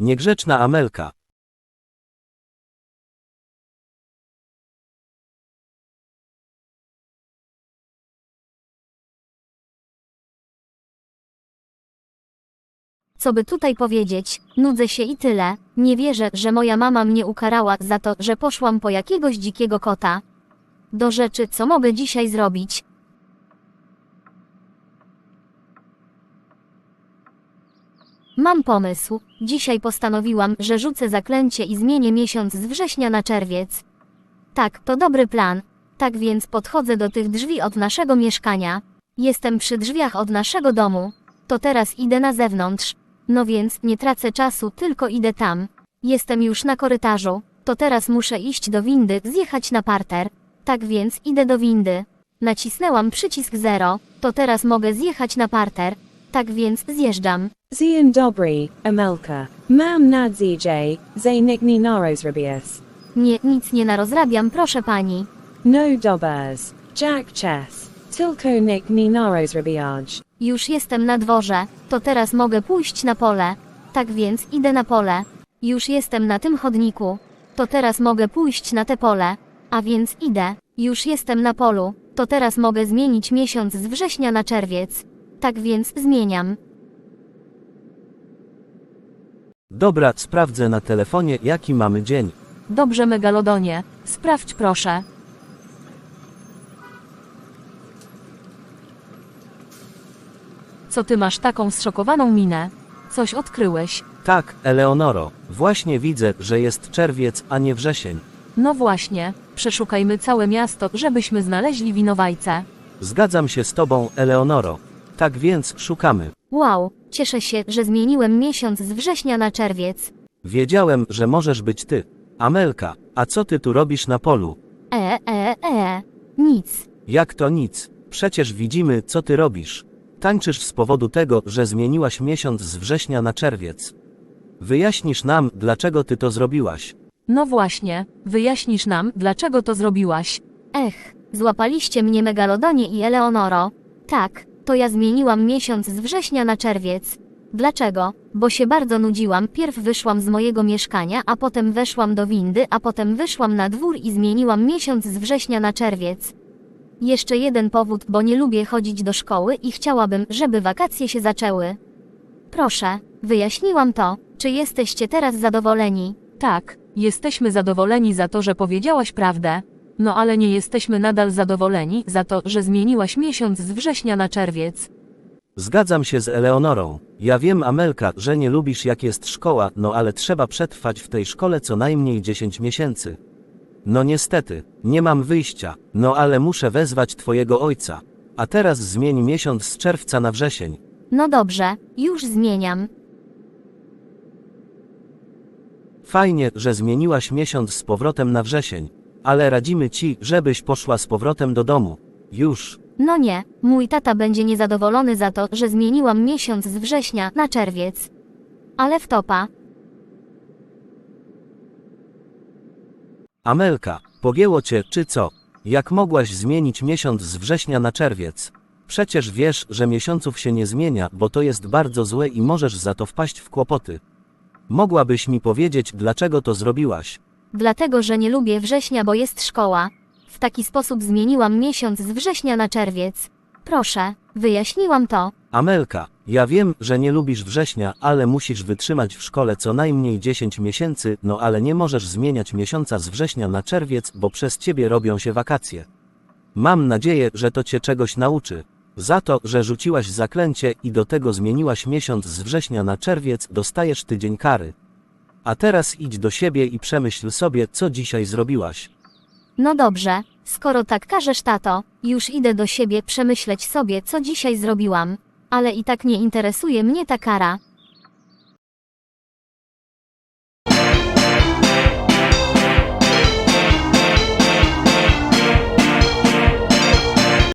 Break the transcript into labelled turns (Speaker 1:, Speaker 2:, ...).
Speaker 1: Niegrzeczna Amelka.
Speaker 2: Co by tutaj powiedzieć, nudzę się i tyle. Nie wierzę, że moja mama mnie ukarała za to, że poszłam po jakiegoś dzikiego kota. Do rzeczy, co mogę dzisiaj zrobić. Mam pomysł. Dzisiaj postanowiłam, że rzucę zaklęcie i zmienię miesiąc z września na czerwiec. Tak, to dobry plan. Tak więc podchodzę do tych drzwi od naszego mieszkania. Jestem przy drzwiach od naszego domu. To teraz idę na zewnątrz. No więc nie tracę czasu, tylko idę tam. Jestem już na korytarzu. To teraz muszę iść do windy, zjechać na parter. Tak więc idę do windy. Nacisnęłam przycisk 0. To teraz mogę zjechać na parter. Tak więc zjeżdżam.
Speaker 3: Dzień dobry, Amelka. Mam na ZJ, Zanikni narozrabias.
Speaker 2: Nie, nic nie narozrabiam, proszę pani.
Speaker 3: No dobers. Jack chess. Tilko nikni narozrabiaj.
Speaker 2: Już jestem na dworze, to teraz mogę pójść na pole. Tak więc idę na pole. Już jestem na tym chodniku. To teraz mogę pójść na te pole. A więc idę. Już jestem na polu. To teraz mogę zmienić miesiąc z września na czerwiec. Tak więc zmieniam.
Speaker 1: Dobra, sprawdzę na telefonie, jaki mamy dzień.
Speaker 2: Dobrze, Megalodonie. Sprawdź proszę. Co ty masz taką zszokowaną minę? Coś odkryłeś?
Speaker 1: Tak, Eleonoro, właśnie widzę, że jest czerwiec, a nie wrzesień.
Speaker 2: No właśnie, przeszukajmy całe miasto, żebyśmy znaleźli winowajcę.
Speaker 1: Zgadzam się z tobą, Eleonoro. Tak więc szukamy.
Speaker 2: Wow, cieszę się, że zmieniłem miesiąc z września na czerwiec.
Speaker 1: Wiedziałem, że możesz być ty. Amelka, a co ty tu robisz na polu?
Speaker 2: E, e, e. Nic.
Speaker 1: Jak to nic? Przecież widzimy, co ty robisz. Tańczysz z powodu tego, że zmieniłaś miesiąc z września na czerwiec. Wyjaśnisz nam, dlaczego ty to zrobiłaś.
Speaker 4: No właśnie, wyjaśnisz nam, dlaczego to zrobiłaś.
Speaker 2: Ech, złapaliście mnie Megalodonie i Eleonoro. Tak, to ja zmieniłam miesiąc z września na czerwiec. Dlaczego? Bo się bardzo nudziłam. Pierw wyszłam z mojego mieszkania, a potem weszłam do windy, a potem wyszłam na dwór i zmieniłam miesiąc z września na czerwiec. Jeszcze jeden powód, bo nie lubię chodzić do szkoły i chciałabym, żeby wakacje się zaczęły. Proszę, wyjaśniłam to. Czy jesteście teraz zadowoleni?
Speaker 4: Tak, jesteśmy zadowoleni za to, że powiedziałaś prawdę. No ale nie jesteśmy nadal zadowoleni za to, że zmieniłaś miesiąc z września na czerwiec.
Speaker 1: Zgadzam się z Eleonorą. Ja wiem, Amelka, że nie lubisz jak jest szkoła, no ale trzeba przetrwać w tej szkole co najmniej 10 miesięcy. No niestety, nie mam wyjścia, no ale muszę wezwać twojego ojca. A teraz zmień miesiąc z czerwca na wrzesień.
Speaker 2: No dobrze, już zmieniam.
Speaker 1: Fajnie, że zmieniłaś miesiąc z powrotem na wrzesień. Ale radzimy ci, żebyś poszła z powrotem do domu. Już.
Speaker 2: No nie, mój tata będzie niezadowolony za to, że zmieniłam miesiąc z września na czerwiec. Ale wtopa.
Speaker 1: Amelka, pogięło cię, czy co? Jak mogłaś zmienić miesiąc z września na czerwiec? Przecież wiesz, że miesiąców się nie zmienia, bo to jest bardzo złe i możesz za to wpaść w kłopoty. Mogłabyś mi powiedzieć, dlaczego to zrobiłaś?
Speaker 2: Dlatego, że nie lubię września, bo jest szkoła. W taki sposób zmieniłam miesiąc z września na czerwiec. Proszę, wyjaśniłam to.
Speaker 1: Amelka, ja wiem, że nie lubisz września, ale musisz wytrzymać w szkole co najmniej 10 miesięcy, no ale nie możesz zmieniać miesiąca z września na czerwiec, bo przez ciebie robią się wakacje. Mam nadzieję, że to cię czegoś nauczy. Za to, że rzuciłaś zaklęcie i do tego zmieniłaś miesiąc z września na czerwiec, dostajesz tydzień kary. A teraz idź do siebie i przemyśl sobie, co dzisiaj zrobiłaś.
Speaker 2: No dobrze, skoro tak każesz, tato, już idę do siebie przemyśleć sobie, co dzisiaj zrobiłam. Ale i tak nie interesuje mnie ta kara.